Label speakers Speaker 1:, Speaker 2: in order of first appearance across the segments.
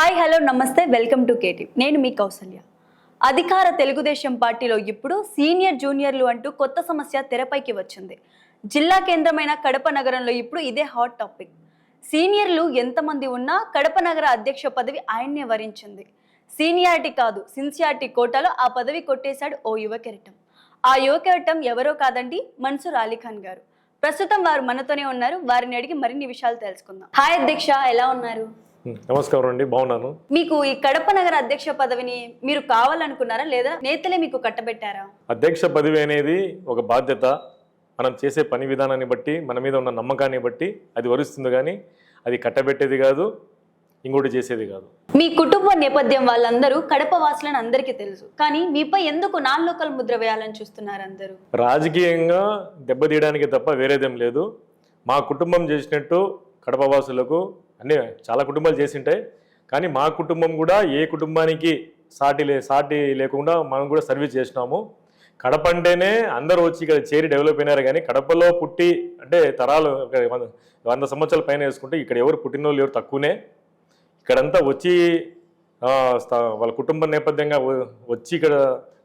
Speaker 1: Hi hello నమస్తే welcome to KT నేను మీ కౌసల్య. అధికార తెలుగుదేశం పార్టీలో ఇప్పుడు సీనియర్ జూనియర్లు అంటూ కొత్త సమస్య తెరపైకి వచ్చింది. జిల్లా కేంద్రమైన కడప నగరంలో ఇప్పుడు ఇదే హాట్ టాపిక్. సీనియర్లు ఎంతమంది ఉన్నా కడప నగర అధ్యక్ష పదవి ఆయన్నే వరించింది. సీనియారిటీ కాదు సిన్సియారిటీ కోటాలో ఆ పదవి కొట్టేశాడు ఓ యువకెరటం ఆ యువకెరటం ఎవరో కాదండి మన్సూర్ అలీఖాన్ గారు. ప్రస్తుతం వారు మనతోనే ఉన్నారు వారిని అడిగి మరిన్ని విషయాలు తెలుసుకుందాం. హాయ్ అధ్యక్ష ఎలా ఉన్నారు?
Speaker 2: నమస్కారం అండి బాగున్నాను.
Speaker 1: మీకు ఈ కడప నగర అధ్యక్ష పదవిని మీరు కావాలనుకున్నారా లేదా నేతలే మీకు కట్టబెట్టారా?
Speaker 2: అధ్యక్ష పదవి అనేది ఒక బాధ్యత. మనం చేసే పని విధానాన్ని బట్టి మన మీద ఉన్న నమ్మకాన్ని బట్టి అది వరుస్తుంది కానీ అది కట్టబెట్టేది కాదు ఇంకోటి చేసేది కాదు.
Speaker 1: మీ కుటుంబ నేపథ్యం వాళ్ళందరూ కడప వాసులని అందరికీ తెలుసు. కానీ మీపై ఎందుకు నాన్ లోకల్ ముద్ర వేయాలని చూస్తున్నారు అందరూ?
Speaker 2: రాజకీయంగా దెబ్బతీయడానికి తప్ప వేరేదేం లేదు. మా కుటుంబం చేసినట్టు కడప వాసులకు అన్ని చాలా కుటుంబాలు చేసింటాయి కానీ మా కుటుంబం కూడా ఏ కుటుంబానికి సాటి లే సాటి లేకుండా మనం కూడా సర్వీస్ చేసినాము. కడప అంటేనే అందరూ వచ్చి ఇక్కడ చేరి డెవలప్ అయినారు కానీ కడపలో పుట్టి అంటే తరాలు ఒక వంద వంద సంవత్సరాల పైన వేసుకుంటే ఇక్కడ ఎవరు పుట్టినోళ్ళు ఎవరు తక్కువనే. ఇక్కడంతా వచ్చి వాళ్ళ కుటుంబ నేపథ్యంగా వచ్చి ఇక్కడ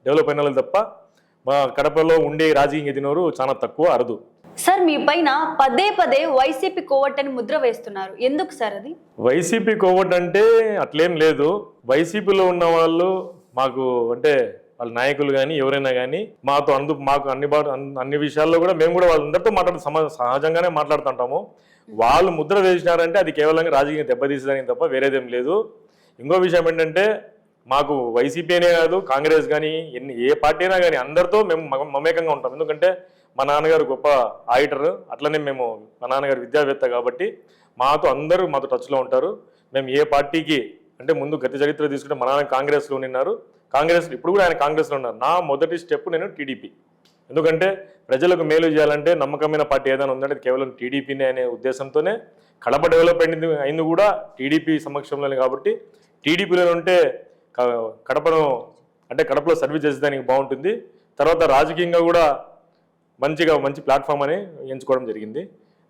Speaker 2: డెవలప్ అయిన వాళ్ళు తప్ప మా కడపలో ఉండే రాజకీయ ఎదినోరు చాలా తక్కువ అరదు.
Speaker 1: సార్ మీ పైన పదే పదే వైసీపీ కోవట్టని ముద్ర వేస్తున్నారు. ఎందుకు సార్ అది?
Speaker 2: వైసీపీ కోవట్ అంటే అట్లేం లేదు. వైసీపీలో ఉన్న వాళ్ళు మాకు అంటే వాళ్ళ నాయకులు కానీ ఎవరైనా కానీ మాతో అందు మాకు అన్ని బా అన్ని విషయాల్లో కూడా మేము కూడా వాళ్ళందరితో మాట్లాడు సహజంగానే మాట్లాడుతుంటాము. వాళ్ళు ముద్ర వేసినారంటే అది కేవలం రాజకీయ దెబ్బతీసేదానికి తప్ప వేరేదేం లేదు. ఇంకో విషయం ఏంటంటే మాకు వైసీపీ అనే కాదు కాంగ్రెస్ కానీ ఎన్ని ఏ పార్టీ అయినా కానీ అందరితో మేము మమేకంగా ఉంటాం. ఎందుకంటే మా నాన్నగారు గొప్ప ఆడిటర్. అట్లనే మేము మా నాన్నగారు విద్యావేత్త కాబట్టి మాతో అందరూ మాతో టచ్లో ఉంటారు. మేము ఏ పార్టీకి అంటే ముందు గత చరిత్ర తీసుకుంటే మా నాన్న కాంగ్రెస్లో ఉన్నారు కాంగ్రెస్ ఇప్పుడు కూడా ఆయన కాంగ్రెస్లో ఉన్నారు. నా మొదటి స్టెప్ నేను టీడీపీ. ఎందుకంటే ప్రజలకు మేలు చేయాలంటే నమ్మకమైన పార్టీ ఏదైనా ఉందంటే అది కేవలం టీడీపీనే అనే ఉద్దేశంతోనే కడప డెవలప్ అయింది అయింది కూడా టీడీపీ సమక్షంలోనే కాబట్టి టీడీపీలో ఉంటే కడపను అంటే కడపలో సర్వీస్ చేసేదానికి బాగుంటుంది. తర్వాత రాజకీయంగా కూడా మంచిగా మంచి ప్లాట్ఫామ్ అని ఎంచుకోవడం జరిగింది.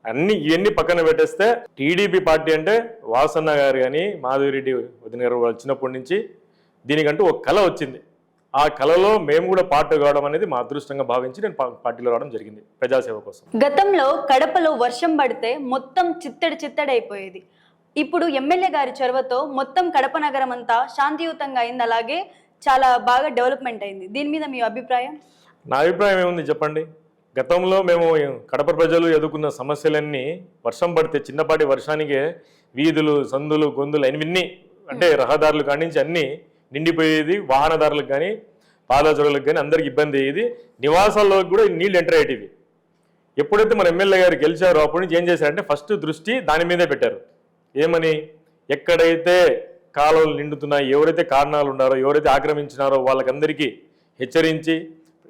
Speaker 2: అన్ని ఇవన్నీ పక్కన పెట్టేస్తే టీడీపీ పార్టీ అంటే వాసన్న గారు కానీ మాధవిరెడ్డి వదిన గారు వచ్చినప్పటి నుంచి దీనికంటూ ఒక కళ వచ్చింది. ఆ కళలో మేము కూడా పార్ట్ కావడం అనేది మా అదృష్టంగా భావించి నేను పార్టీలో రావడం జరిగింది ప్రజాసేవ కోసం.
Speaker 1: గతంలో కడపలో వర్షం పడితే మొత్తం చిత్తడి చిత్తడి అయిపోయేది. ఇప్పుడు ఎమ్మెల్యే గారి చొరవతో మొత్తం కడప నగరం అంతా శాంతియుతంగా అయింది. అలాగే చాలా బాగా డెవలప్మెంట్ అయింది. దీని మీద మీ అభిప్రాయం?
Speaker 2: నా అభిప్రాయం ఏముంది చెప్పండి? గతంలో మేము కడప ప్రజలు ఎదుర్కొన్న సమస్యలన్నీ వర్షం పడితే చిన్నపాటి వర్షానికే వీధులు సందులు గొంతులు అన్ని అంటే రహదారులు కానించి అన్నీ నిండిపోయేది వాహనదారులకు కానీ పాదచారులకు కానీ అందరికి ఇబ్బంది అయ్యేది. నివాసాల్లోకి కూడా నీళ్ళు ఎంటర్ అయ్యేటివి. ఎప్పుడైతే మన ఎమ్మెల్యే గారు గెలిచారో అప్పటి నుంచి ఏం చేశారంటే ఫస్ట్ దృష్టి దాని మీదే పెట్టారు. ఏమని? ఎక్కడైతే కాలువలు నిండుతున్నాయి ఎవరైతే కారణాలు ఉన్నారో ఎవరైతే ఆక్రమించినారో వాళ్ళకందరికీ హెచ్చరించి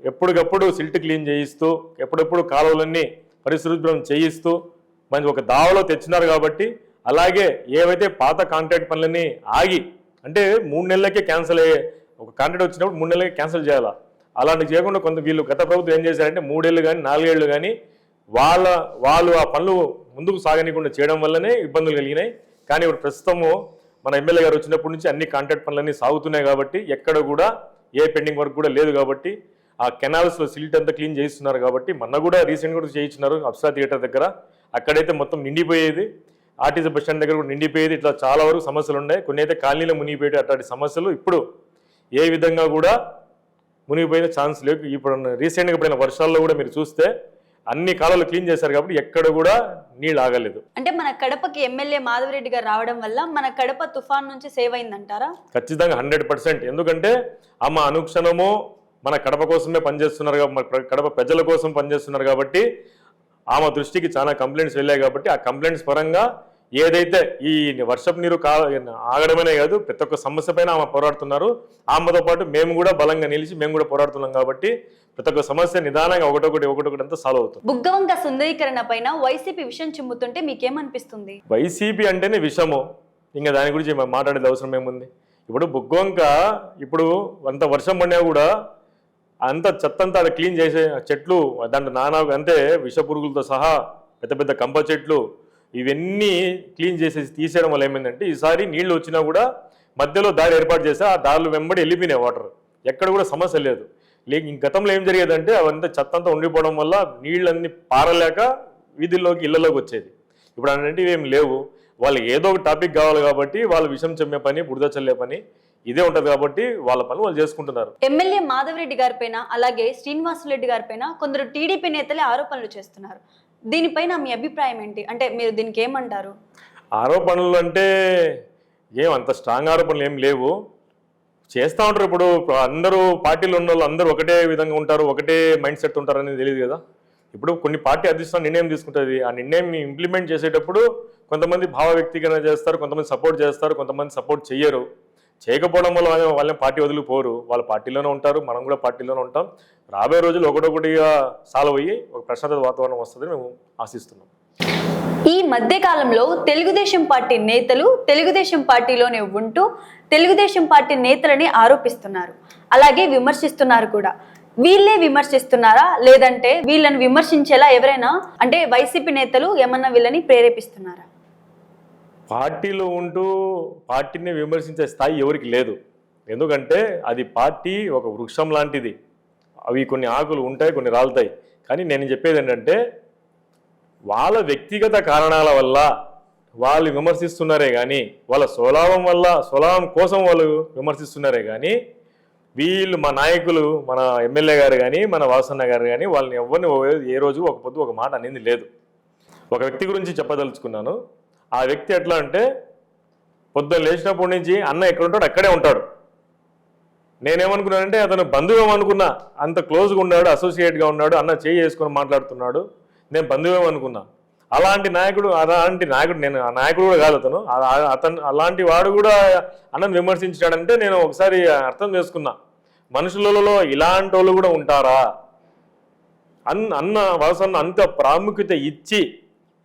Speaker 2: ఎప్పటికప్పుడు సిల్ట్ క్లీన్ చేయిస్తూ ఎప్పుడెప్పుడు కాలువలన్నీ పరిశుభ్రం చేయిస్తూ మంచి ఒక దావలో తెచ్చినారు కాబట్టి అలాగే ఏవైతే పాత కాంట్రాక్ట్ పనులన్నీ ఆగి అంటే మూడు నెలలకే క్యాన్సిల్ అయ్యే ఒక కాంట్రాక్ట్ వచ్చినప్పుడు మూడు నెలలకే క్యాన్సిల్ చేయాలా? అలాంటి చేయకుండా కొంత వీళ్ళు గత ప్రభుత్వం ఏం చేశారంటే మూడేళ్ళు కానీ నాలుగేళ్ళు కానీ వాళ్ళ వాళ్ళు ఆ పనులు ముందుకు సాగనీయకుండా చేయడం వల్లనే ఇబ్బందులు కలిగినాయి. కానీ ఇప్పుడు ప్రస్తుతము మన ఎమ్మెల్యే గారు వచ్చినప్పటి నుంచి అన్ని కాంట్రాక్ట్ పనులన్నీ సాగుతున్నాయి కాబట్టి ఎక్కడ కూడా ఏ పెండింగ్ వర్క్ కూడా లేదు కాబట్టి ఆ కెనాల్స్లో సిల్ట్ అంతా క్లీన్ చేయిస్తున్నారు కాబట్టి మొన్న కూడా రీసెంట్ కూడా చేయించున్నారు అప్సరా థియేటర్ దగ్గర. అక్కడైతే మొత్తం నిండిపోయేది. ఆర్టీసీ బస్ స్టాండ్ దగ్గర కూడా నిండిపోయేది. ఇట్లా చాలా వరకు సమస్యలు ఉన్నాయి. కొన్ని అయితే కాలనీలో మునిగిపోయేటి అట్లాంటి సమస్యలు ఇప్పుడు ఏ విధంగా కూడా మునిగిపోయిన ఛాన్స్ లేవు. ఇప్పుడు రీసెంట్గా పడిన వర్షాల్లో కూడా మీరు చూస్తే అన్ని కాలాలు క్లీన్ చేశారు కాబట్టి ఎక్కడ కూడా నీళ్ళు ఆగలేదు.
Speaker 1: అంటే మన కడపకి ఎమ్మెల్యే మాధవరెడ్డి గారు రావడం వల్ల మన కడప తుఫాన్ నుంచి సేవ్ అయిందంటారా?
Speaker 2: ఖచ్చితంగా హండ్రెడ్ పర్సెంట్. ఎందుకంటే ఆమె అనుక్షణము మన కడప కోసమే పనిచేస్తున్నారు కడప ప్రజల కోసం పనిచేస్తున్నారు కాబట్టి ఆమె దృష్టికి చాలా కంప్లైంట్స్ వెళ్ళాయి కాబట్టి ఆ కంప్లైంట్స్ పరంగా ఏదైతే ఈ వర్షపు నీరు కా ఆగడమనే కాదు ప్రతి ఒక్క సమస్య పైన ఆమె పోరాడుతున్నారు. ఆమెతో పాటు మేము కూడా బలంగా నిలిచి మేము కూడా పోరాడుతున్నాం కాబట్టి ప్రతి ఒక్క సమస్య నిదానంగా ఒకటొకటి ఒకటొకటి అంతా సాల్వ్ అవుతుంది.
Speaker 1: బుగ్గవంక సుందరీకరణ పైన వైసీపీ విషయం చిమ్ముతుంటే మీకేమనిపిస్తుంది?
Speaker 2: వైసీపీ అంటేనే విషము. ఇంకా దాని గురించి మాట్లాడేది అవసరం ఏముంది? ఇప్పుడు బుగ్గొంక ఇప్పుడు అంత వర్షం పడినా కూడా అంత చెత్తంతా అది క్లీన్ చేసే చెట్లు దాంట్లో నానా అంతే విష పురుగులతో సహా పెద్ద పెద్ద కంప చెట్లు ఇవన్నీ క్లీన్ చేసేసి తీసేయడం వల్ల ఏమైందంటే ఈసారి నీళ్ళు వచ్చినా కూడా మధ్యలో దారి ఏర్పాటు చేస్తే ఆ దారులు వెంబడి వెళ్ళిపోయినాయి వాటర్. ఎక్కడ కూడా సమస్య లేదు. లేక గతంలో ఏం జరిగేదంటే అవంతా చెత్తంతా ఉండిపోవడం వల్ల నీళ్ళన్నీ పారలేక వీధుల్లోకి ఇళ్ళలోకి వచ్చేది. ఇప్పుడు అలాంటివి ఏం లేవు. వాళ్ళు ఏదో ఒక టాపిక్ కావాలి కాబట్టి వాళ్ళు విషం చెమ్మే పని బురద చల్లే పని ఇదే ఉంటుంది కాబట్టి వాళ్ళ పని వాళ్ళు చేసుకుంటున్నారు.
Speaker 1: ఎమ్మెల్యే మాధవరెడ్డి గారిపైన అలాగే శ్రీనివాసరెడ్డి గారిపైన కొందరు టీడీపీ నేతలే ఆరోపణలు చేస్తున్నారు. దీనిపైన మీ అభిప్రాయం ఏంటి? అంటే మీరు దీనికి ఏమంటారు?
Speaker 2: ఆరోపణలు అంటే ఏం అంత స్ట్రాంగ్ ఆరోపణలు ఏం లేవు. చేస్తూ ఉంటారు ఇప్పుడు అందరూ పార్టీలు ఉన్న వాళ్ళు అందరూ ఒకటే విధంగా ఉంటారు ఒకటే మైండ్ సెట్ ఉంటారు అనేది తెలియదు కదా. ఇప్పుడు కొన్ని పార్టీ అధిష్టానం నిర్ణయం తీసుకుంటుంది. ఆ నిర్ణయం ఇంప్లిమెంట్ చేసేటప్పుడు కొంతమంది భావ వ్యక్తీకరణ చేస్తారు కొంతమంది సపోర్ట్ చేస్తారు కొంతమంది సపోర్ట్ చెయ్యరు. చేయకపోవడం వల్ల వాళ్ళ వాళ్ళని పార్టీ వదిలిపోరు. వాళ్ళ పార్టీలోనే ఉంటారు. మనం కూడా పార్టీలోనే ఉంటాం. రాబోయే రోజులు ఒకటొకటిగా సాల్వ్ అయ్యి ఒక ప్రశాంతత వాతావరణం వస్తుందని మేము ఆశిస్తున్నాం.
Speaker 1: ఈ మధ్య కాలంలో తెలుగుదేశం పార్టీ నేతలు తెలుగుదేశం పార్టీలోనే ఉంటూ తెలుగుదేశం పార్టీ నేతలని ఆరోపిస్తున్నారు. అలాగే విమర్శిస్తున్నారు కూడా. వీళ్ళే విమర్శిస్తున్నారా? లేదంటే వీళ్ళని విమర్శించేలా ఎవరైనా అంటే వైసీపీ నేతలు ఏమన్నా వీళ్ళని ప్రేరేపిస్తున్నారా?
Speaker 2: పార్టీలో ఉంటూ పార్టీని విమర్శించే స్థాయి ఎవరికి లేదు. ఎందుకంటే అది పార్టీ ఒక వృక్షం లాంటిది. అవి కొన్ని ఆకులు ఉంటాయి కొన్ని రాలుతాయి. కానీ నేను చెప్పేది ఏంటంటే వాళ్ళ వ్యక్తిగత కారణాల వల్ల వాళ్ళు విమర్శిస్తున్నారే కానీ వాళ్ళ స్వలాభం వల్ల స్వలాభం కోసం వాళ్ళు విమర్శిస్తున్నారే కానీ వీళ్ళు మా నాయకులు మన ఎమ్మెల్యే గారు కానీ మన వాసన్న గారు కానీ వాళ్ళని ఎవరిని ఏ రోజు ఒక పొద్దు ఒక మాట అనేది లేదు. ఒక వ్యక్తి గురించి చెప్పదలుచుకున్నాను. ఆ వ్యక్తి ఎట్లా అంటే పొద్దున్న లేచినప్పటి నుంచి అన్న ఎక్కడ ఉంటాడు అక్కడే ఉంటాడు. నేనేమనుకున్నానంటే అతను బంధువేం అనుకున్నా అంత క్లోజ్గా ఉన్నాడు అసోసియేట్గా ఉన్నాడు అన్న చేయి చేసుకొని మాట్లాడుతున్నాడు నేను బంధువేం అనుకున్నా. అలాంటి నాయకుడు అలాంటి నాయకుడు నేను ఆ నాయకుడు కూడా కాదు అతను. అతను అలాంటి వాడు కూడా అన్నను విమర్శించాడంటే నేను ఒకసారి అర్థం చేసుకున్నా. మనుషులలో ఇలాంటి వాళ్ళు కూడా ఉంటారా? అన్న అన్న వలసన్న అంత ప్రాముఖ్యత ఇచ్చి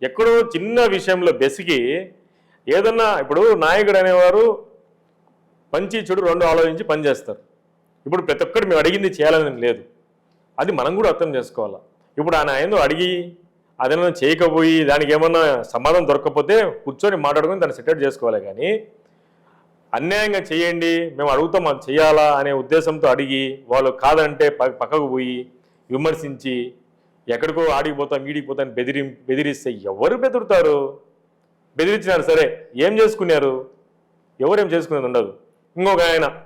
Speaker 2: ఎక్కడో చిన్న విషయంలో బెసిగి ఏదన్నా ఇప్పుడు నాయకుడు అనేవారు మంచి చెడు రెండు ఆలోచించి పనిచేస్తారు ఇప్పుడు ప్రతి ఒక్కరు మేము అడిగింది చేయాలని లేదు. అది మనం కూడా అర్థం చేసుకోవాలి. ఇప్పుడు ఆయన ఏందో అడిగి అదేమన్నా చేయకపోయి దానికి ఏమన్నా సమాధానం దొరకకపోతే కూర్చొని మాట్లాడుకొని దాన్ని సెటప్ చేసుకోవాలి కానీ అన్యాయంగా చేయండి మేము అడుగుతాం అది చేయాలా అనే ఉద్దేశంతో అడిగి వాళ్ళు కాదంటే ప- పక్కకు పోయి విమర్శించి ఎక్కడికో ఆడిపోతాం ఈడిపోతాం బెదిరి బెదిరిస్తే ఎవరు బెదురుతారు? బెదిరించినారు సరే. ఏం చేసుకున్నారు? ఎవరేం చేసుకునేది ఉండదు. ఇంకొక ఆయన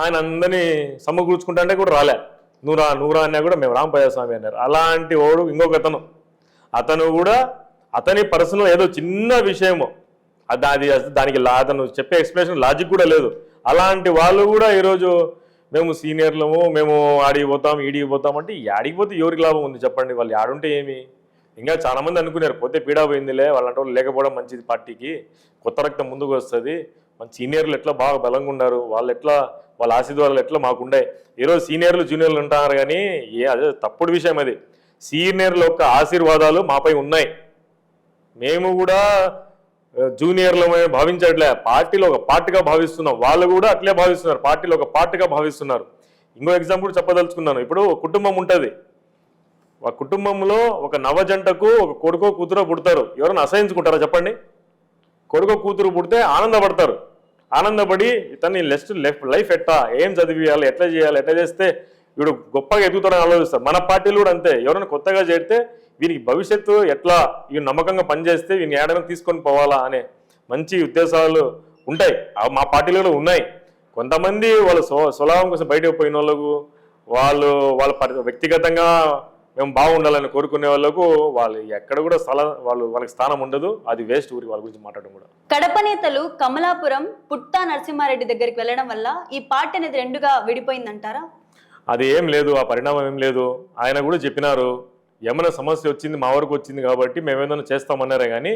Speaker 2: ఆయన అందరినీ సమకూర్చుకుంటా అంటే కూడా రాలే. నూరా నూరా అన్నా కూడా మేము రాంపయ్య స్వామి అన్నారు. అలాంటి వాడు ఇంకొక అతను. అతను కూడా అతని పర్సనల్ ఏదో చిన్న విషయము. అది అది దానికి లా- అతను చెప్పే ఎక్స్ప్లెనేషన్ లాజిక్ కూడా లేదు. అలాంటి వాళ్ళు కూడా ఈరోజు మేము సీనియర్లము మేము ఆడికి పోతాం ఈడికి పోతాం అంటే ఆడికి పోతే ఎవరికి లాభం ఉంది చెప్పండి? వాళ్ళు ఆడుంటే ఏమి? ఇంకా చాలామంది అనుకున్నారు పోతే పీడా పోయిందిలే వాళ్ళంటే వాళ్ళు లేకపోవడం మంచిది పార్టీకి. కొత్త రక్తం ముందుకు వస్తుంది. మన సీనియర్లు ఎట్లా బాగా బలంగా ఉన్నారు? వాళ్ళు ఎట్లా వాళ్ళ ఆశీర్వాదాలు ఎట్లా మాకుండే ఈరోజు సీనియర్లు జూనియర్లు ఉంటారు కానీ ఏ అదే తప్పుడు విషయం అది. సీనియర్ల యొక్క ఆశీర్వాదాలు మాపై ఉన్నాయి. మేము కూడా జూనియర్లమే భావించట్లే. పార్టీలో ఒక పార్టీగా భావిస్తున్నాం. వాళ్ళు కూడా అట్లే భావిస్తున్నారు. పార్టీలో ఒక పార్టీగా భావిస్తున్నారు. ఇంకో ఎగ్జాంపుల్ చెప్పదలుచుకున్నాను. ఇప్పుడు కుటుంబం ఉంటుంది. ఒక కుటుంబంలో ఒక నవ జంటకు ఒక కొడుకో కూతురో పుడతారు. ఎవరైనా అసహించుకుంటారా చెప్పండి? కొడుకో కూతురు పుడితే ఆనందపడతారు. ఆనందపడి ఇతన్ని లెస్ట్ లెఫ్ట్ లైఫ్ ఎట్టా? ఏం చదివియాలి? ఎట్లా చేయాలి? ఎట్లా చేస్తే వీడు గొప్పగా ఎదుగుతాడని ఆలోచిస్తారు. మన పార్టీలు కూడా అంతే. ఎవరైనా కొత్తగా చేరితే వీనికి భవిష్యత్తు ఎట్లా వీడు నమ్మకంగా పనిచేస్తే వీని ఏడైనా తీసుకొని పోవాలా అనే మంచి ఉద్దేశాలు ఉంటాయి. మా పార్టీలో ఉన్నాయి. కొంతమంది వాళ్ళ స్వ స్వలాభం కోసం బయటకు పోయిన వాళ్ళకు వాళ్ళు వాళ్ళ పరి- వ్యక్తిగతంగా మేము బాగుండాలని కోరుకునే వాళ్ళకు వాళ్ళు ఎక్కడ కూడా స్థలం వాళ్ళు వాళ్ళకి స్థానం ఉండదు. అది వేస్ట్ ఊరి వాళ్ళ గురించి మాట్లాడడం కూడా.
Speaker 1: కడప నేతలు కమలాపురం పుట్టా నరసింహారెడ్డి దగ్గరికి వెళ్ళడం వల్ల ఈ పార్టీ అనేది రెండుగా విడిపోయిందంటారా?
Speaker 2: అది ఏం లేదు ఆ పరిణామం ఏం లేదు. ఆయన కూడా చెప్పినారు ఏమైనా సమస్య వచ్చింది మా వరకు వచ్చింది కాబట్టి మేము చేస్తామన్నారే కానీ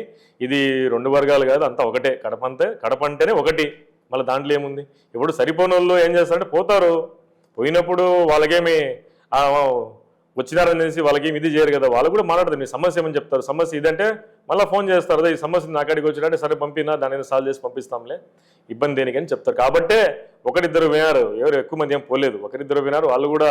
Speaker 2: ఇది రెండు వర్గాలు కాదు అంతా ఒకటే. కడప అంతే కడప అంటేనే ఒకటి. మళ్ళీ దాంట్లో ఏముంది? ఇప్పుడు సరిపోని వాళ్ళు ఏం చేస్తారంటే పోతారు. పోయినప్పుడు వాళ్ళకేమి వచ్చినారని తెలిసి వాళ్ళకేమి ఇది చేయరు కదా. వాళ్ళు కూడా మాట్లాడతారు మీ సమస్య ఏమని చెప్తారు? సమస్య ఇదంటే మళ్ళీ ఫోన్ చేస్తారు. ఈ సమస్య నా కాడికి వచ్చినట్టే సరే పంపినా దాని సాల్వ్ చేసి పంపిస్తాంలే. ఇబ్బంది దేనికని చెప్తారు. కాబట్టే ఒకరిద్దరు వినారు. ఎవరు ఎక్కువ మంది ఏం పోలేదు. ఒకరిద్దరు వినారు. వాళ్ళు కూడా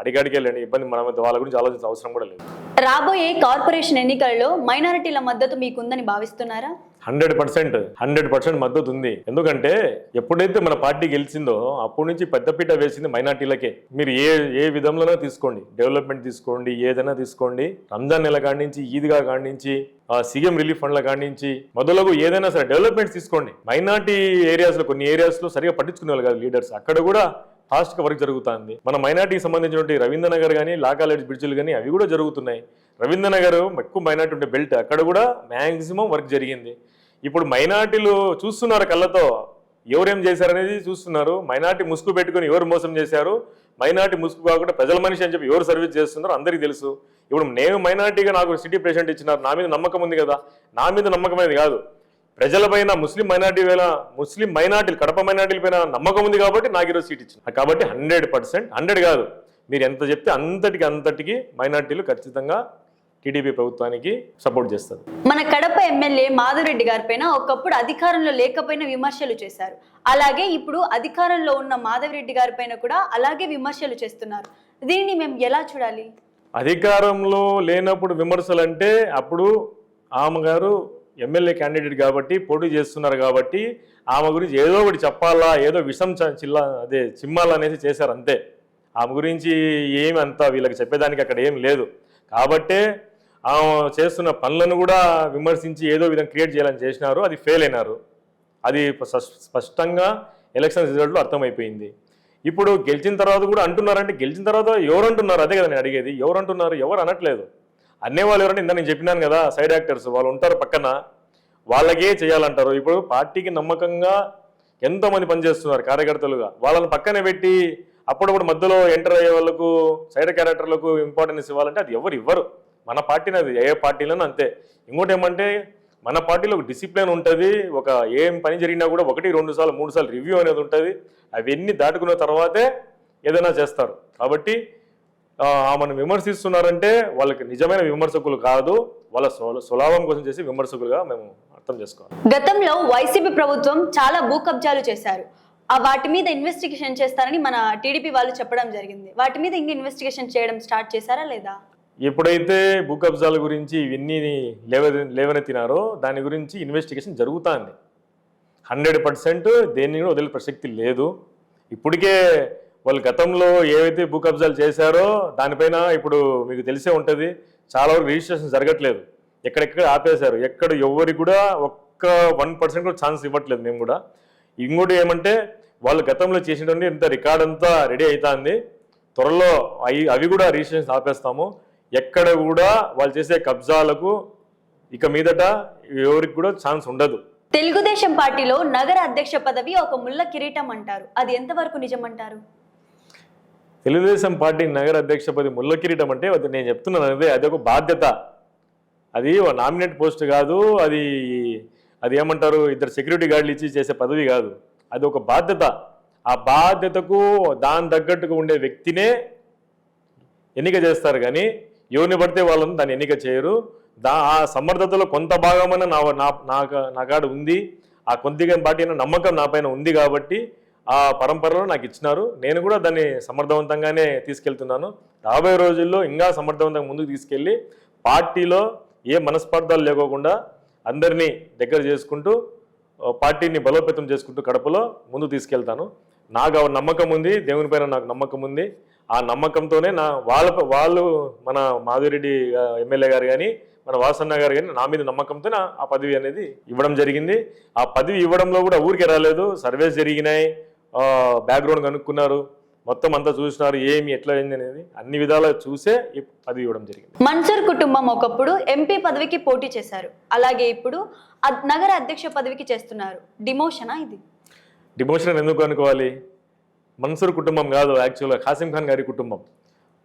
Speaker 2: అడిగాడికి వెళ్ళండి ఇబ్బంది మనం వాళ్ళ గురించి ఆలోచించిన అవసరం కూడా లేదు.
Speaker 1: రాబోయే కార్పొరేషన్ ఎన్నికలలో మైనారిటీల మద్దతు మీకుందని భావిస్తున్నారా?
Speaker 2: హండ్రెడ్ పర్సెంట్ హండ్రెడ్ పర్సెంట్ మద్దతు ఉంది. ఎందుకంటే ఎప్పుడైతే మన పార్టీ గెలిచిందో అప్పటి నుంచి పెద్దపీట వేసింది మైనార్టీలకే. మీరు ఏ ఏ విధంలోనో తీసుకోండి. డెవలప్మెంట్ తీసుకోండి ఏదైనా తీసుకోండి. రంజాన్ నెల కాడి నుంచి ఈద్గా కాడి నుంచి సీఎం రిలీఫ్ ఫండ్ల కాడి నుంచి మొదలగు ఏదైనా సరే డెవలప్మెంట్స్ తీసుకోండి. మైనార్టీ ఏరియాస్లో కొన్ని ఏరియాస్లో సరిగా పట్టించుకునే వాళ్ళు కాదు లీడర్స్. అక్కడ కూడా ఫాస్ట్గా వర్క్ జరుగుతుంది. మన మైనార్టీకి సంబంధించినటువంటి రవీంద్ర నగర్ కానీ లాకాలెడ్జ్ బ్రిడ్జ్లు కానీ అవి కూడా జరుగుతున్నాయి. రవీంద్ర నగర్ ఎక్కువ మైనార్టీ ఉండే బెల్ట్. అక్కడ కూడా మ్యాక్సిమం వర్క్ జరిగింది. ఇప్పుడు మైనార్టీలు చూస్తున్నారు కళ్ళతో. ఎవరేం చేశారనేది చూస్తున్నారు. మైనార్టీ ముసుగు పెట్టుకొని ఎవరు మోసం చేశారు? మైనార్టీ ముసుగు కాకుండా ప్రజల మనిషి అని చెప్పి ఎవరు సర్వీస్ చేస్తున్నారో అందరికీ తెలుసు. ఇప్పుడు నేను మైనార్టీగా నాకు సిటీ ప్రెసిడెంట్ ఇచ్చినారు. నా మీద నమ్మకం ఉంది కదా. నా మీద నమ్మకం అనేది కాదు. ప్రజలపైన ముస్లిం మైనార్టీ పైన ముస్లిం మైనార్టీలు కడప మైనార్టీల పైన నమ్మకం ఉంది కాబట్టి నాకు ఈరోజు సీట్ ఇచ్చింది కాబట్టి హండ్రెడ్ పర్సెంట్ హండ్రెడ్ కాదు. మీరు ఎంత చెప్తే అంతటికి అంతటికి మైనార్టీలు ఖచ్చితంగా టీడీపీ ప్రభుత్వానికి సపోర్ట్ చేస్తారు.
Speaker 1: మన కడప ఎమ్మెల్యే మాధురెడ్డి గారిపైన ఒకప్పుడు అధికారంలో లేకపోయినా విమర్శలు చేశారు. అలాగే ఇప్పుడు అధికారంలో ఉన్న మాధవరెడ్డి గారిపైన కూడా అలాగే విమర్శలు చేస్తున్నారు. దీనిని మేము ఎలా చూడాలి?
Speaker 2: అధికారంలో లేనప్పుడు విమర్శలు అంటే అప్పుడు ఆమె గారు ఎమ్మెల్యే క్యాండిడేట్ కాబట్టి పోటీ చేస్తున్నారు కాబట్టి ఆమె గురించి ఏదో ఒకటి చెప్పాలా ఏదో విషం చ- చిల్లా అదే చిమ్మాలనేసి చేశారు అంతే. ఆమె గురించి ఏమి అంత వీళ్ళకి చెప్పేదానికి అక్కడ ఏం లేదు. కాబట్టే ఆమె చేస్తున్న పనులను కూడా విమర్శించి ఏదో విధంగా క్రియేట్ చేయాలని చేసినారు అది ఫెయిల్ అయినారు. అది స్పష్టంగా ఎలక్షన్ రిజల్ట్లో అర్థమైపోయింది. ఇప్పుడు గెలిచిన తర్వాత కూడా అంటున్నారంటే గెలిచిన తర్వాత ఎవరు అంటున్నారు? అదే కదా నేను అడిగేది. ఎవరు అంటున్నారు? ఎవరు అనట్లేదు. అనేవాళ్ళు ఎవరంటే ఇందా నేను చెప్పినాను కదా సైడ్ యాక్టర్స్ వాళ్ళు ఉంటారు పక్కన వాళ్ళకే చేయాలంటారు. ఇప్పుడు పార్టీకి నమ్మకంగా ఎంతోమంది పనిచేస్తున్నారు కార్యకర్తలుగా. వాళ్ళని పక్కనే పెట్టి అప్పుడప్పుడు మధ్యలో ఎంటర్ అయ్యే వాళ్ళకు సైడ్ క్యారెక్టర్లకు ఇంపార్టెన్స్ ఇవ్వాలంటే అది ఎవరు ఇవ్వరు. మన పార్టీని అది ఏ పార్టీలోనూ అంతే. ఇంకోటి ఏమంటే మన పార్టీలో ఒక డిసిప్లిన్ ఉంటుంది ఒక ఏం పని జరిగినా కూడా ఒకటి రెండు సార్లు మూడు సార్లు రివ్యూ అనేది ఉంటుంది. అవన్నీ దాటుకున్న తర్వాతే ఏదైనా చేస్తారు. కాబట్టి ఆమెను విమర్శిస్తున్నారంటే వాళ్ళకి నిజమైన విమర్శకులు కాదు వాళ్ళ స్వలాభం కోసం చేసి విమర్శకులుగా మేము అర్థం చేసుకోవాలి.
Speaker 1: గతంలో వైసీపీ ప్రభుత్వం చాలా భూ కబ్జాలు చేశారు. ఆ వాటి మీద ఇన్వెస్టిగేషన్ చేస్తారని మన టీడీపీ వాళ్ళు చెప్పడం జరిగింది. వాటి మీద ఇంకా ఇన్వెస్టిగేషన్ చేయడం స్టార్ట్ చేశారా లేదా?
Speaker 2: ఎప్పుడైతే భూ కబ్జాల గురించి ఇవన్నీ లేవ లేవనెత్తినారో దాని గురించి ఇన్వెస్టిగేషన్ జరుగుతుంది. హండ్రెడ్ పర్సెంట్ దేన్ని కూడా వదిలే ప్రసక్తి లేదు. ఇప్పటికే వాళ్ళు గతంలో ఏవైతే భూ కబ్జాలు చేశారో దానిపైన ఇప్పుడు మీకు తెలిసే ఉంటుంది చాలా వరకు రిజిస్ట్రేషన్ జరగట్లేదు. ఎక్కడెక్కడ ఆపేశారు ఎక్కడ ఎవరికి కూడా ఒక్క వన్ పర్సెంట్ కూడా ఛాన్స్ ఇవ్వట్లేదు మేము కూడా. ఇంకోటి ఏమంటే వాళ్ళు గతంలో చేసినటువంటి ఇంత రికార్డ్ అంతా రెడీ అవుతుంది త్వరలో అవి అవి కూడా రిజిస్ట్రేషన్ ఆపేస్తాము. ఎక్కడ కూడా వాళ్ళు చేసే కబ్జాలకు ఇక మీదట ఎవరికి కూడా ఛాన్స్ ఉండదు.
Speaker 1: తెలుగుదేశం పార్టీలో నగర అధ్యక్ష పదవి ఒక ముళ్ళ కిరీటం అంటారు. అది ఎంతవరకు నిజమంటారు?
Speaker 2: తెలుగుదేశం పార్టీ నగర అధ్యక్ష పది ముళ్ళ కిరీటం అంటే అది నేను చెప్తున్నాను అదే అది ఒక బాధ్యత. అది నామినేట్ పోస్ట్ కాదు అది అది ఏమంటారు ఇద్దరు సెక్యూరిటీ గార్డులు ఇచ్చి చేసే పదవి కాదు. అది ఒక బాధ్యత. ఆ బాధ్యతకు దాని తగ్గట్టుగా ఉండే వ్యక్తినే ఎన్నిక చేస్తారు కానీ ఎవరిని పడితే వాళ్ళని దాన్ని ఎన్నిక చేయరు. దా ఆ సమర్థతలో కొంత భాగమైన నా నా నాకు నా కాడ ఉంది. ఆ కొద్దిగా పార్టీ నమ్మకం నా పైన ఉంది కాబట్టి ఆ పరంపరలో నాకు ఇచ్చినారు. నేను కూడా దాన్ని సమర్థవంతంగానే తీసుకెళ్తున్నాను. రాబోయే రోజుల్లో ఇంకా సమర్థవంతంగా ముందుకు తీసుకెళ్ళి పార్టీలో ఏ మనస్పర్ధాలు లేకోకుండా అందరినీ దగ్గర చేసుకుంటూ పార్టీని బలోపేతం చేసుకుంటూ కడపలో ముందుకు తీసుకెళ్తాను. నాకు ఆ నమ్మకం ఉంది దేవుని పైన నాకు నమ్మకం ఉంది. ఆ నమ్మకంతోనే నా వాళ్ళ వాళ్ళు మన మాధురెడ్డి ఎమ్మెల్యే గారు కానీ మన వాసన్న గారు కానీ నా మీద నమ్మకంతో ఆ పదవి అనేది ఇవ్వడం జరిగింది. ఆ పదవి ఇవ్వడంలో కూడా ఊరికే రాలేదు. సర్వేస్ జరిగినాయి. బ్యాక్గ్రౌండ్ కనుక్కున్నారు. మొత్తం అంతా చూసినారు ఏమి ఎట్లా అయింది అనేది అన్ని విధాలా చూసే పదవి ఇవ్వడం జరిగింది.
Speaker 1: మన్సూర్ కుటుంబం ఒకప్పుడు ఎంపీ పదవికి పోటీ చేశారు. అలాగే ఇప్పుడు అద్- నగర అధ్యక్ష పదవికి చేస్తున్నారు. డిమోషనా ఇది?
Speaker 2: డిమోషన్ ఎందుకు అనుకోవాలి? మన్సూర్ కుటుంబం కాదు యాక్చువల్గా ఖాసిం ఖాన్ గారి కుటుంబం.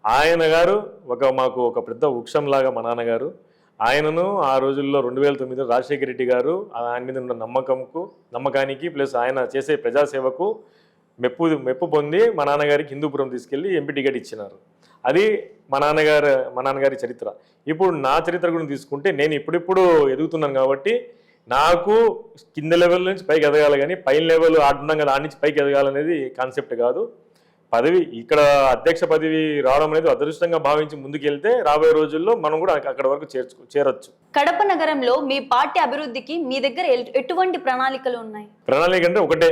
Speaker 2: ఆయన గారు ఒక మాకు ఒక పెద్ద వృక్షంలాగా మా నాన్నగారు. ఆయనను ఆ రోజుల్లో రెండు వేల తొమ్మిదిలో రాజశేఖర రెడ్డి గారు ఆయన మీద ఉన్న నమ్మకంకు నమ్మకానికి ప్లస్ ఆయన చేసే ప్రజాసేవకు మెప్పు మెప్పు పొంది మా నాన్నగారికి హిందూపురం తీసుకెళ్ళి ఎంపీ టికెట్ ఇచ్చినారు. అది మా నాన్నగారు మా నాన్నగారి చరిత్ర. ఇప్పుడు నా చరిత్ర గురించి తీసుకుంటే నేను ఇప్పుడిప్పుడు ఎదుగుతున్నాను కాబట్టి నాకు కింద లెవెల్ నుంచి పైకి ఎదగాలి కానీ పైన లెవెల్ ఆడున్నాం కదా ఆడి నుంచి పైకి ఎదగాలనేది కాన్సెప్ట్ కాదు. పదవి ఇక్కడ అధ్యక్ష పదవి రావడం అనేది అదృష్టంగా భావించి ముందుకెళ్తే రాబోయే రోజుల్లో మనం కూడా అక్కడ వరకు చేర్చు చేరొచ్చు.
Speaker 1: కడప నగరంలో మీ పార్టీ అభివృద్ధికి మీ దగ్గర ఎటువంటి ప్రణాళికలు ఉన్నాయి?
Speaker 2: ప్రణాళిక అంటే ఒకటే.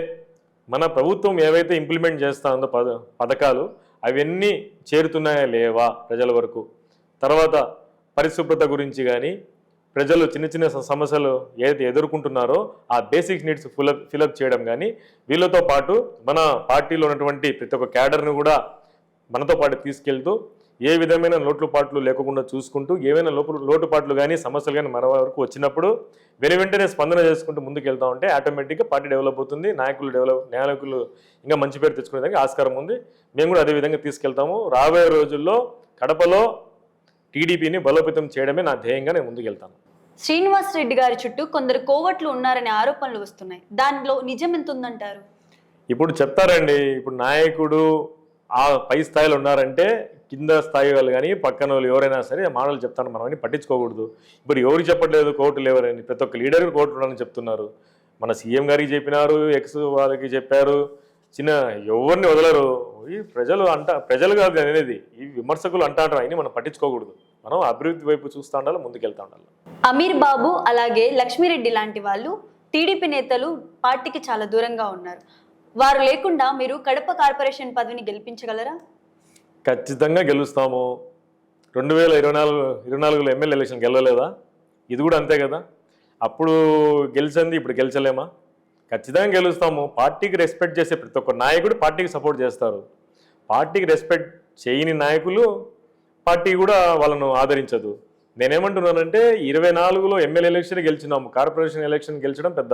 Speaker 2: మన ప్రభుత్వం ఏవైతే ఇంప్లిమెంట్ చేస్తా ఉందో పద పథకాలు అవన్నీ చేరుతున్నాయా లేవా ప్రజల వరకు? తర్వాత పరిశుభ్రత గురించి కానీ ప్రజలు చిన్న చిన్న సమస్యలు ఏదైతే ఎదుర్కొంటున్నారో ఆ బేసిక్ నీడ్స్ ఫులప్ ఫిలప్ చేయడం కానీ వీళ్ళతో పాటు మన పార్టీలో ఉన్నటువంటి ప్రతి ఒక్క క్యాడర్ను కూడా మనతో పాటు తీసుకెళ్తూ ఏ విధమైన లోటుపాట్లు లేకుండా చూసుకుంటూ ఏవైనా లోపు లోటుపాట్లు కానీ సమస్యలు కానీ మన వరకు వచ్చినప్పుడు వెను వెంటనే స్పందన చేసుకుంటూ ముందుకు వెళ్తా ఉంటే ఆటోమేటిక్గా పార్టీ డెవలప్ అవుతుంది. నాయకులు డెవలప్ నాయకులు ఇంకా మంచి పేరు తెచ్చుకునేదానికి ఆస్కారం ఉంది. మేము కూడా అదే విధంగా తీసుకెళ్తాము. రాబోయే రోజుల్లో కడపలో టీడీపీని బలోపేతం చేయడమే నా ధ్యేయంగా నేను ముందుకు వెళ్తాను
Speaker 1: శ్రీనివాస్ రెడ్డి గారి చుట్టూ కొందరు కోవట్లు ఉన్నారనే ఆరోపణలు వస్తున్నాయి. దానిలో నిజం ఎంత ఉందంటారు
Speaker 2: ఇప్పుడు చెప్తారండి. ఇప్పుడు నాయకుడు ఆ పై స్థాయిలో ఉన్నారంటే కింద స్థాయి వాళ్ళు కానీ పక్కన వాళ్ళు ఎవరైనా సరే మాటలు చెప్తాను మనం అని పట్టించుకోకూడదు. ఇప్పుడు ఎవరు చెప్పట్లేదు కోర్టులు ఎవరని ప్రతి ఒక్క లీడర్ కోర్టు ఉండని చెప్తున్నారు. మన సీఎం గారికి చెప్పినారు ఎక్స్ వాళ్ళకి చెప్పారు. చిన్న ఎవరిని వదలరు. ఈ ప్రజలు అంట ప్రజలు కాదు అనేది ఈ విమర్శకులు అంటారు అయినా మనం పట్టించుకోకూడదు. మనం అభివృద్ధి వైపు చూస్తూ ఉండాలి ముందుకెళ్తా ఉండాలి.
Speaker 1: అమీర్ బాబు అలాగే లక్ష్మీరెడ్డి లాంటి వాళ్ళు టీడీపీ నేతలు పార్టీకి చాలా దూరంగా ఉన్నారు. వారు లేకుండా మీరు కడప కార్పొరేషన్ పదవిని గెలిపించగలరా?
Speaker 2: ఖచ్చితంగా గెలుస్తాము. రెండు వేల ఇరవై నాలుగు ఇరవై నాలుగులో ఎమ్మెల్యే ఎలక్షన్ గెలవలేదా? ఇది కూడా అంతే కదా? అప్పుడు గెలిచింది ఇప్పుడు గెలిచలేమా? ఖచ్చితంగా గెలుస్తాము. పార్టీకి రెస్పెక్ట్ చేసే ప్రతి ఒక్క నాయకుడు పార్టీకి సపోర్ట్ చేస్తారు. పార్టీకి రెస్పెక్ట్ చేయని నాయకులు పార్టీ కూడా వాళ్ళను ఆదరించదు. నేనేమంటున్నానంటే ఇరవై నాలుగులో ఎమ్మెల్యే ఎలక్షన్ గెలిచినాము. కార్పొరేషన్ ఎలక్షన్ గెలిచడం పెద్ద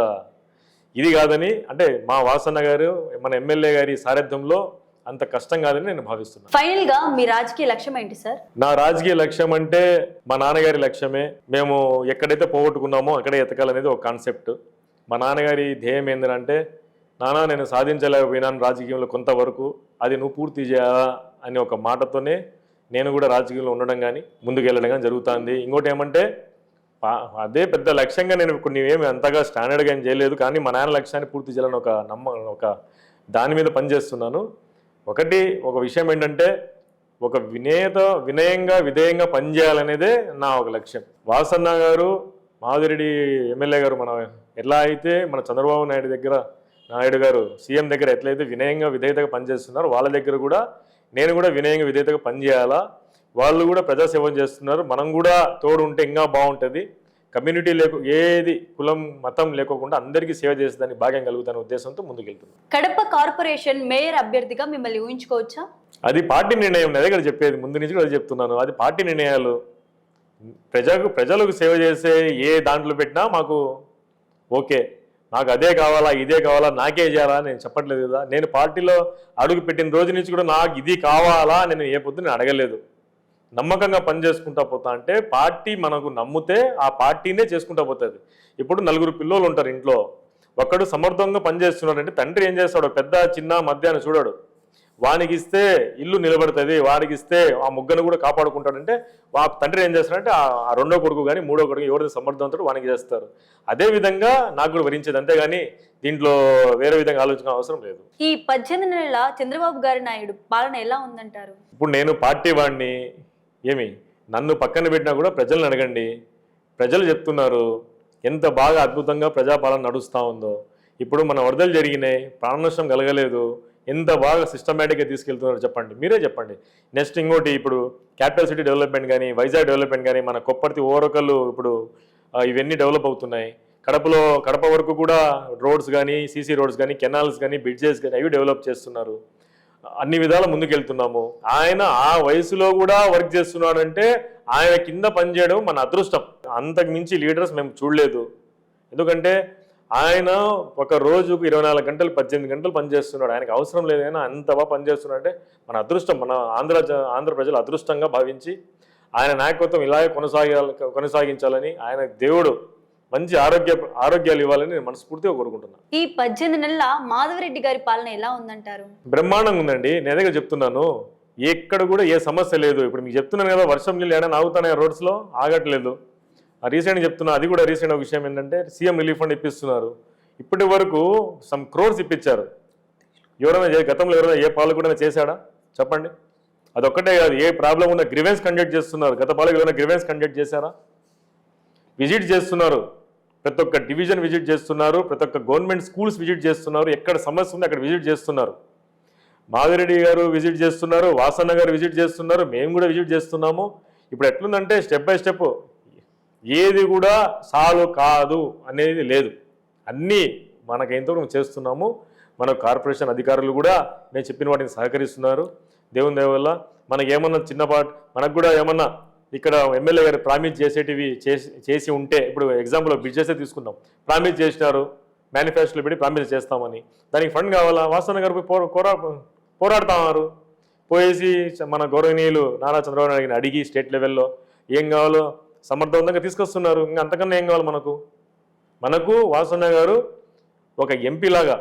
Speaker 2: ఇది కాదని అంటే మా వాసన్న గారు మన ఎమ్మెల్యే గారి సారథ్యంలో అంత కష్టం కాదని నేను భావిస్తున్నాను
Speaker 1: ఫైనల్గా మీ రాజకీయ లక్ష్యం ఏంటి సార్?
Speaker 2: నా రాజకీయ లక్ష్యం అంటే మా నాన్నగారి లక్ష్యమే. మేము ఎక్కడైతే పోగొట్టుకున్నామో అక్కడే ఎతకాలనేది ఒక కాన్సెప్ట్. మా నాన్నగారి ధ్యేయం ఏంటంటే నాన్న నేను సాధించలేకపోయినాను రాజకీయంలో కొంతవరకు. అది నువ్వు పూర్తి చేయాలా? అనే ఒక మాటతోనే నేను కూడా రాజకీయంలో ఉండడం కానీ ముందుకు వెళ్ళడం కానీ జరుగుతుంది. ఇంకోటి ఏమంటే అదే పెద్ద లక్ష్యంగా నేను కొన్ని ఏమి అంతగా స్టాండర్డ్గా ఏం చేయలేదు. కానీ మా నాన్న లక్ష్యాన్ని పూర్తి చేయాలని ఒక నమ్మ ఒక దాని మీద పనిచేస్తున్నాను. ఒకటి ఒక విషయం ఏంటంటే ఒక వినేత వినయంగా విధేయంగా పనిచేయాలనేదే నా ఒక లక్ష్యం. వాసన్న గారు మాధురెడ్డి ఎమ్మెల్యే గారు మన ఎలా అయితే మన చంద్రబాబు నాయుడు దగ్గర నాయుడు గారు సీఎం దగ్గర ఎట్లయితే వినయంగా విధేయతగా పనిచేస్తున్నారో వాళ్ళ దగ్గర కూడా నేను కూడా వినయంగా విధేయతగా పనిచేయాలా? వాళ్ళు కూడా ప్రజాసేవ చేస్తున్నారు. మనం కూడా తోడు ఉంటే ఇంకా బాగుంటుంది. కమ్యూనిటీ లేకు ఏది కులం మతం లేకోకుండా అందరికీ సేవ చేసేదానికి భాగ్యం కలుగుతానే ఉద్దేశంతో ముందుకెళ్తున్నాను
Speaker 1: కడప కార్పొరేషన్ మేయర్ అభ్యర్థిగా మిమ్మల్ని ఊహించుకోవచ్చా?
Speaker 2: అది పార్టీ నిర్ణయం నేను అదే కదా చెప్పేది ముందు నుంచి కూడా అదే చెప్తున్నాను. అది పార్టీ నిర్ణయాలు. ప్రజలకు ప్రజలకు సేవ చేసే ఏ దాంట్లో పెట్టినా మాకు ఓకే. నాకు అదే కావాలా ఇదే కావాలా నాకే చేయాలా నేను చెప్పట్లేదు కదా. నేను పార్టీలో అడుగు పెట్టిన రోజు నుంచి కూడా నాకు ఇది కావాలా నేను ఏ పొద్దున అడగలేదు. నమ్మకంగా పని చేసుకుంటా పోతా అంటే పార్టీ మనకు నమ్మితే ఆ పార్టీనే చేసుకుంటా పోతుంది. ఇప్పుడు నలుగురు పిల్లలు ఉంటారు ఇంట్లో. ఒక్కడు సమర్థంగా పనిచేస్తున్నాడంటే తండ్రి ఏం చేస్తాడు? పెద్ద చిన్న మధ్య అని చూడాడు. వానికి ఇస్తే ఇల్లు నిలబడుతుంది. వాడికి ఇస్తే ఆ ముగ్గను కూడా కాపాడుకుంటాడంటే వా తండ్రి ఏం చేస్తాడంటే ఆ రెండో కొడుకు కానీ మూడో కొడుకు ఎవరైతే సమర్థవంతుడు వానికి చేస్తారు. అదే విధంగా నాకు కూడా వరించేది అంతేగాని దీంట్లో వేరే విధంగా ఆలోచన అవసరం లేదు.
Speaker 1: ఈ పద్దెనిమిది నెలల చంద్రబాబు గారి నాయుడు పాలన ఎలా ఉందంటారు?
Speaker 2: ఇప్పుడు నేను పార్టీ వాడిని ఏమి? నన్ను పక్కన పెట్టినా కూడా ప్రజలను అడగండి. ప్రజలు చెప్తున్నారు ఎంత బాగా అద్భుతంగా ప్రజాపాలన నడుస్తూ ఉందో. ఇప్పుడు మన వరదలు జరిగినాయి ప్రాణనష్టం కలగలేదు. ఎంత బాగా సిస్టమేటిక్గా తీసుకెళ్తున్నారు చెప్పండి. మీరే చెప్పండి. నెక్స్ట్ ఇంకోటి ఇప్పుడు క్యాపిటల్ సిటీ డెవలప్మెంట్ కానీ వైజాగ్ డెవలప్మెంట్ కానీ మన కొప్పర్తి ఓరకళ్ళు ఇప్పుడు ఇవన్నీ డెవలప్ అవుతున్నాయి. కడపలో కడప వరకు కూడా రోడ్స్ కానీ సీసీ రోడ్స్ కానీ కెనాల్స్ కానీ బ్రిడ్జెస్ కానీ అవి డెవలప్ చేస్తున్నారు. అన్ని విధాల ముందుకెళ్తున్నాము. ఆయన ఆ వయసులో కూడా వర్క్ చేస్తున్నాడంటే ఆయన కింద పనిచేయడం మన అదృష్టం. అంతకు మించి లీడర్స్ మేము చూడలేదు. ఎందుకంటే ఆయన ఒక రోజుకు ఇరవై నాలుగు గంటలు పద్దెనిమిది గంటలు పనిచేస్తున్నాడు ఆయనకు అవసరం లేదు కానీ అంత బాగా పనిచేస్తున్నాడు అంటే మన అదృష్టం మన ఆంధ్ర ఆంధ్ర ప్రజలు అదృష్టంగా భావించి ఆయన నాయకత్వం ఇలాగే కొనసాగాలి కొనసాగించాలని ఆయన దేవుడు మంచి ఆరోగ్య ఆరోగ్యాలు ఇవ్వాలని నేను మనస్ఫూర్తిగా కోరుకుంటున్నాను
Speaker 1: ఈ పద్దెనిమిది నెలల మాధవరెడ్డి గారి పాలన ఎలా ఉందంటారు?
Speaker 2: బ్రహ్మాండంగా ఉందండి. నేను అదే చెప్తున్నాను. ఎక్కడ కూడా ఏ సమస్య లేదు. ఇప్పుడు మీకు చెప్తున్నాను కదా వర్షం నీళ్ళు ఏమైనా ఆగుతున్నాయి రోడ్స్లో? ఆగట్లేదు. ఆ రీసెంట్ చెప్తున్నా అది కూడా రీసెంట్ ఒక విషయం ఏంటంటే సీఎం రిలీఫ్ ఫండ్ ఇప్పిస్తున్నారు. ఇప్పటి వరకు సమ్ క్రోర్స్ ఇప్పించారు. ఎవరైనా గతంలో ఎవరైనా ఏ పాలకుడైనా చేశాడా? చెప్పండి. అదొక్కటే కాదు ఏ ప్రాబ్లం ఉన్న గ్రివెన్స్ కండక్ట్ చేస్తున్నారు. గత పాలకులు ఏమైనా గ్రివెన్స్ కండక్ట్ చేశారా? విజిట్ చేస్తున్నారు. ప్రతి ఒక్క డివిజన్ విజిట్ చేస్తున్నారు. ప్రతి ఒక్క గవర్నమెంట్ స్కూల్స్ విజిట్ చేస్తున్నారు. ఎక్కడ సమస్య ఉంది అక్కడ విజిట్ చేస్తున్నారు. మాదిరెడ్డి గారు విజిట్ చేస్తున్నారు. వాసన్న గారు విజిట్ చేస్తున్నారు. మేము కూడా విజిట్ చేస్తున్నాము. ఇప్పుడు ఎట్లుందంటే స్టెప్ బై స్టెప్ ఏది కూడా సాల్వ్ కాదు అనేది లేదు. అన్నీ మనకు ఎంతవరకు చేస్తున్నాము. మన కార్పొరేషన్ అధికారులు కూడా నేను చెప్పిన వాటిని సహకరిస్తున్నారు. దేవుని దయ వల్ల మనకి ఏమన్నా చిన్నపాటి మనకు కూడా ఏమన్నా ఇక్కడ ఎమ్మెల్యే గారు ప్రామిస్ చేసేటివి చేసి చేసి ఉంటే ఇప్పుడు ఎగ్జాంపుల్ బిజినెస్ తీసుకుందాం. ప్రామిస్ చేసినారు మేనిఫెస్టోలో పెట్టి ప్రామిస్ చేస్తామని. దానికి ఫండ్ కావాలా? వాసన గారు పోయి పోరా పోరా పోరాడుతున్నారు పోయేసి మన గౌరవనీయులు నారా చంద్రబాబు నాయుడు అడిగి స్టేట్ లెవెల్లో ఏం కావాలో సమర్థవంతంగా తీసుకొస్తున్నారు. ఇంకా అంతకన్నా ఏం కావాలి మనకు? మనకు వాసన్న గారు ఒక ఎంపీ లాగా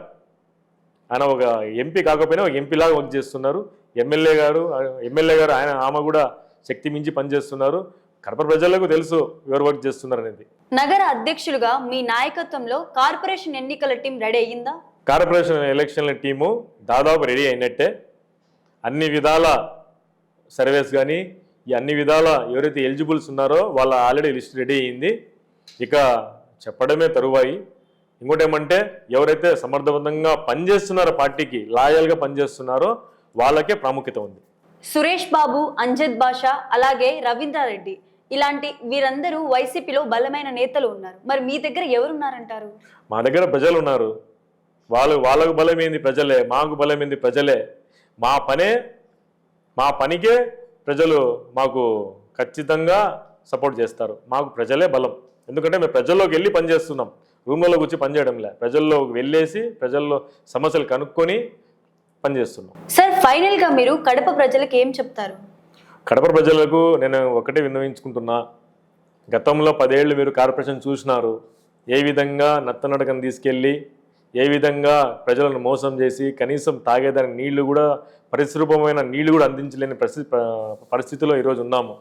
Speaker 2: ఆయన ఒక ఎంపీ కాకపోయినా ఒక ఎంపీలాగా వర్క్ చేస్తున్నారు. ఎమ్మెల్యే గారు ఎమ్మెల్యే గారు ఆయన ఆమె కూడా శక్తి మించి పనిచేస్తున్నారు. కడప ప్రజలకు తెలుసు ఎవరు వర్క్ చేస్తున్నారు అనేది
Speaker 1: నగర అధ్యక్షులుగా మీ నాయకత్వంలో కార్పొరేషన్ ఎన్నికల టీం రెడీ అయ్యిందా?
Speaker 2: కార్పొరేషన్ ఎలక్షన్ల టీము దాదాపు రెడీ అయినట్టే. అన్ని విధాల సర్వేస్ కానీ ఈ అన్ని విధాల ఎవరైతే ఎలిజిబుల్స్ ఉన్నారో వాళ్ళ ఆల్రెడీ లిస్ట్ రెడీ అయింది ఇక చెప్పడమే తరువాయి. ఇంకోటి ఏమంటే ఎవరైతే సమర్థవంతంగా పనిచేస్తున్నారో పార్టీకి లాయల్గా పనిచేస్తున్నారో వాళ్ళకే ప్రాముఖ్యత ఉంది.
Speaker 1: సురేష్ బాబు అంజద్ బాషా అలాగే రవీంద్రారెడ్డి ఇలాంటి వీరందరూ వైసీపీలో బలమైన నేతలు ఉన్నారు. మరి మీ దగ్గర ఎవరున్నారంటారు?
Speaker 2: మా దగ్గర ప్రజలు ఉన్నారు. వాళ్ళు వాళ్ళకు బలమైంది ప్రజలే మాకు బలమైంది ప్రజలే. మా పనే మా పనికే ప్రజలు మాకు ఖచ్చితంగా సపోర్ట్ చేస్తారు. మాకు ప్రజలే బలం. ఎందుకంటే మేము ప్రజల్లోకి వెళ్ళి పనిచేస్తున్నాం. రూమ్లలో కూర్చి పనిచేయడంలే. ప్రజల్లోకి వెళ్ళేసి ప్రజల్లో సమస్యలు కనుక్కొని పనిచేస్తున్నాం.
Speaker 1: సార్ ఫైనల్గా మీరు కడప ప్రజలకు ఏం చెప్తారు?
Speaker 2: కడప ప్రజలకు నేను ఒకటే విన్నవించుకుంటున్నా. గతంలో పదేళ్ళు మీరు కార్పొరేషన్ చూసినారు. ఏ విధంగా నత్తనడకను తీసుకెళ్ళి ఏ విధంగా ప్రజలను మోసం చేసి కనీసం తాగేదానికి నీళ్ళు కూడా పరిశుభ్రమైన నీళ్ళు కూడా అందించలేని పరిస్థితి పరిస్థితిలో ఈరోజు ఉన్నాము.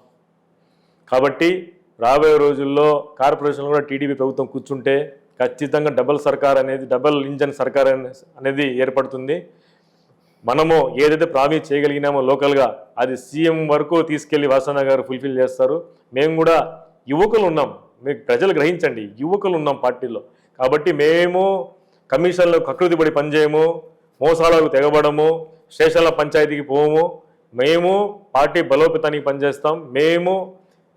Speaker 2: కాబట్టి రాబోయే రోజుల్లో కార్పొరేషన్ కూడా టీడీపీ ప్రభుత్వం కూర్చుంటే ఖచ్చితంగా డబల్ సర్కార్ అనేది డబల్ ఇంజన్ సర్కార్ అనే- అనేది ఏర్పడుతుంది. మనము ఏదైతే ప్రామిస్ చేయగలిగినామో లోకల్గా అది సీఎం వరకు తీసుకెళ్ళి వాసన గారు ఫుల్ఫిల్ చేస్తారు. మేము కూడా యువకులు ఉన్నాం. మీకు ప్రజలు గ్రహించండి యువకులు ఉన్నాం పార్టీలో. కాబట్టి మేము కమిషన్లో కకృతి పడి పనిచేయము మోసాలకు తెగబడము స్టేషన్ల పంచాయతీకి పోము. మేము పార్టీ బలోపేతానికి పనిచేస్తాం. మేము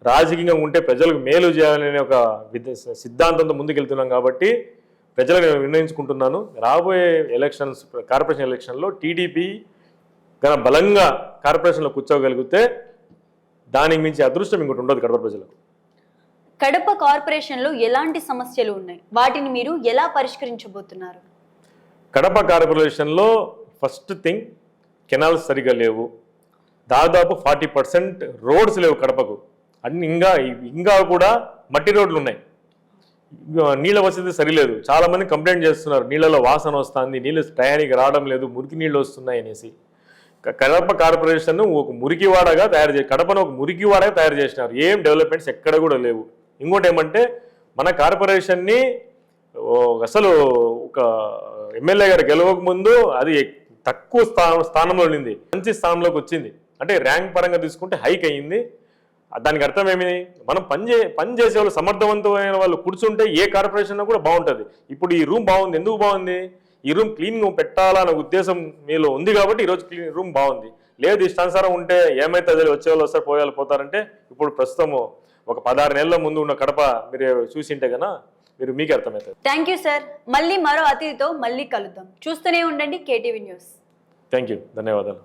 Speaker 2: రాజకీయంగా ఉంటే ప్రజలకు మేలు చేయాలనే ఒక విధ సిద్ధాంతంతో ముందుకెళ్తున్నాం కాబట్టి ప్రజలకు నేను నిర్ణయించుకుంటున్నాను. రాబోయే ఎలక్షన్స్ కార్పొరేషన్ ఎలక్షన్లో టీడీపీ గన బలంగా కార్పొరేషన్లో కూర్చోగలిగితే దానికి మించి అదృష్టం ఇంకోటి ఉండదు కడప ప్రజలకు.
Speaker 1: కడప కార్పొరేషన్లో ఎలాంటి సమస్యలు ఉన్నాయి? వాటిని మీరు ఎలా పరిష్కరించబోతున్నారు?
Speaker 2: కడప కార్పొరేషన్లో ఫస్ట్ థింగ్ కెనాల్స్ సరిగా లేవు. దాదాపు ఫార్టీ పర్సెంట్ రోడ్స్ లేవు కడపకు. అన్ని ఇంకా ఇంకా కూడా మట్టి రోడ్లు ఉన్నాయి నీళ్ళ వసతి సరిలేదు. చాలామంది కంప్లైంట్ చేస్తున్నారు. నీళ్ళలో వాసన వస్తుంది నీళ్ళు టయానికి రావడం లేదు మురికి నీళ్ళు వస్తున్నాయి అనేసి. కడప కార్పొరేషన్ ఒక మురికివాడగా తయారు చే కడపను ఒక మురికివాడగా తయారు చేసినారు. ఏం డెవలప్మెంట్స్ ఎక్కడ కూడా లేవు. ఇంకోటి ఏమంటే మన కార్పొరేషన్ని ఓ అసలు ఒక ఎమ్మెల్యే గారు గెలవక ముందు అది తక్కువ స్థానం స్థానంలో ఉండింది మంచి స్థానంలోకి వచ్చింది. అంటే ర్యాంక్ పరంగా తీసుకుంటే హైక్ అయ్యింది దానికి అర్థం ఏమి మనం పని చే పని చేసే వాళ్ళు సమర్థవంతమైన వాళ్ళు కూర్చుంటే ఏ కార్పొరేషన్ కూడా బాగుంటుంది. ఇప్పుడు ఈ రూమ్ బాగుంది ఎందుకు బాగుంది? ఈ రూమ్ క్లీన్ పెట్టాలన్న ఉద్దేశం మీలో ఉంది కాబట్టి ఈరోజు క్లీన్ రూమ్ బాగుంది. లేదు ఇష్టానుసారం ఉంటే ఏమైతుంది వచ్చే వాళ్ళు వస్తారు పోయే వాళ్ళు పోతారంటే ఇప్పుడు ప్రస్తుతము ఒక పదహారు నెలల ముందు ఉన్న కడప మీరు చూసింటే కన్నా మీరు మీకే అర్థమవుతుంది
Speaker 1: థ్యాంక్ యూ సార్. మళ్ళీ మరో అతిథితో మళ్ళీ కలుద్దాం. చూస్తూనే ఉండండి కేటీవీ న్యూస్.
Speaker 2: Thank you. ధన్యవాదాలు.